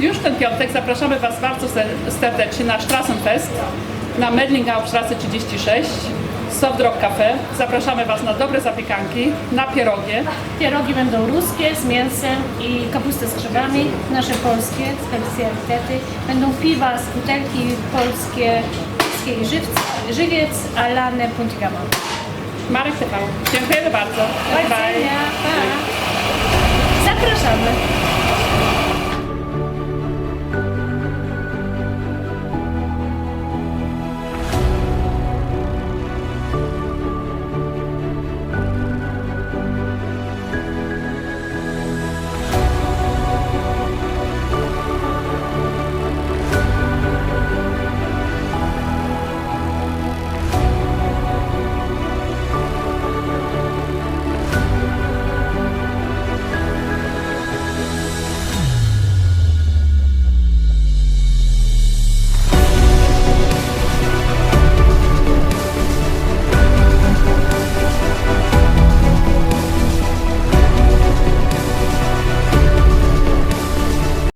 już ten piątek zapraszamy Was bardzo serdecznie na Strassenfest na Medlingaustrasse 36, Soft Drop Cafe. Zapraszamy Was na dobre zapiekanki, na pierogie. Pierogi będą ruskie z mięsem i kapustę z grzybami, nasze polskie specjalitety. Będą piwa z butelki polskie, polskiej żywc, żywiec, alane puntigama. Marek TV. Dziękujemy bardzo. Bye bye. Zapraszamy!